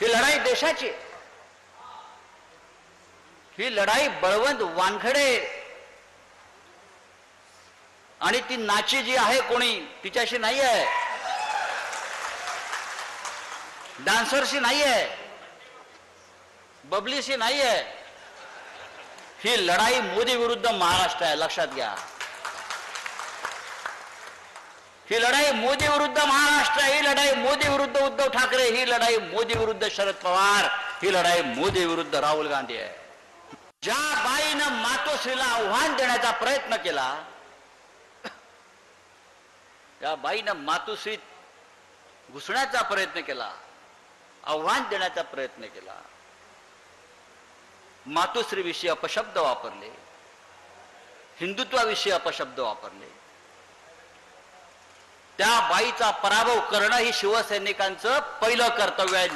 ही लढाई देशाची ही लढाई बळवंत वानखडे आणि ती नाची जी आहे कोणी तिच्याशी नाही आहे. डान्सरशी नाही आहे. बबलीशी नाही आहे. ही लढाई मोदी विरुद्ध महाराष्ट्र आहे लक्षात घ्या. ही लढाई मोदी विरुद्ध लढाई मोदी विरुद्ध उद्धव ठाकरे ही लढाई मोदी विरुद्ध शरद पवार ही लढाई मोदी विरुद्ध राहुल गांधी आहे. ज्या बाईनं मातोश्रीला आव्हान देण्याचा प्रयत्न केला त्या बाईनं मातोश्रीत घुसण्याचा प्रयत्न केला आव्हान देण्याचा प्रयत्न केला मातोश्रीविषयी अपशब्द वापरले हिंदुत्वाविषयी अपशब्द वापरले त्या बाईचा पराभव करणं ही शिवसैनिकांचं पहिलं कर्तव्य आहे.